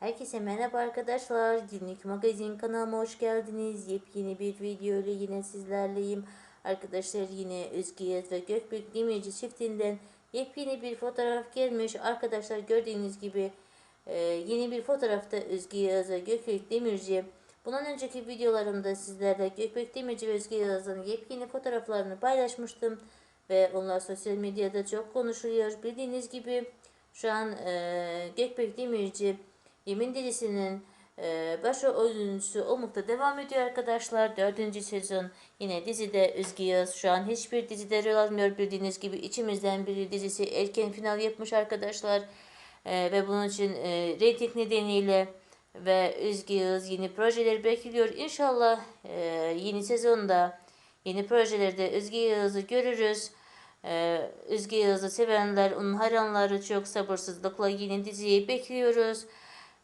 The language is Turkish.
Herkese merhaba arkadaşlar. Günlük magazin kanalıma hoş geldiniz. Yepyeni bir video ile yine sizlerleyim. Arkadaşlar yine Özge Yaz ve Gökbek Demirci çiftinden yepyeni bir fotoğraf gelmiş. Arkadaşlar gördüğünüz gibi e, yeni bir fotoğrafta Özge Yaz ve Gökbek Demirci. Bundan önceki videolarımda sizlerle Gökbek Demirci ve Özge Yaz'ın yepyeni fotoğraflarını paylaşmıştım. Ve onlar sosyal medyada çok konuşuluyor. Bildiğiniz gibi şu an e, Gökbek Demirci Yemin dizisinin e, başrol oyuncusu olmakta devam ediyor arkadaşlar. Dördüncü sezon yine dizide Özge Yağız şu an hiçbir dizide rol almıyor. Bildiğiniz gibi içimizden biri dizisi erken final yapmış arkadaşlar. E, ve bunun için e, reyting nedeniyle ve Özge Yağız yeni projeler bekliyor. İnşallah e, yeni sezonda yeni projelerde Özge Yağız'ı görürüz. Ee, Özge Yağız'ı sevenler, onun hayranları çok sabırsızlıkla yeni diziyi bekliyoruz.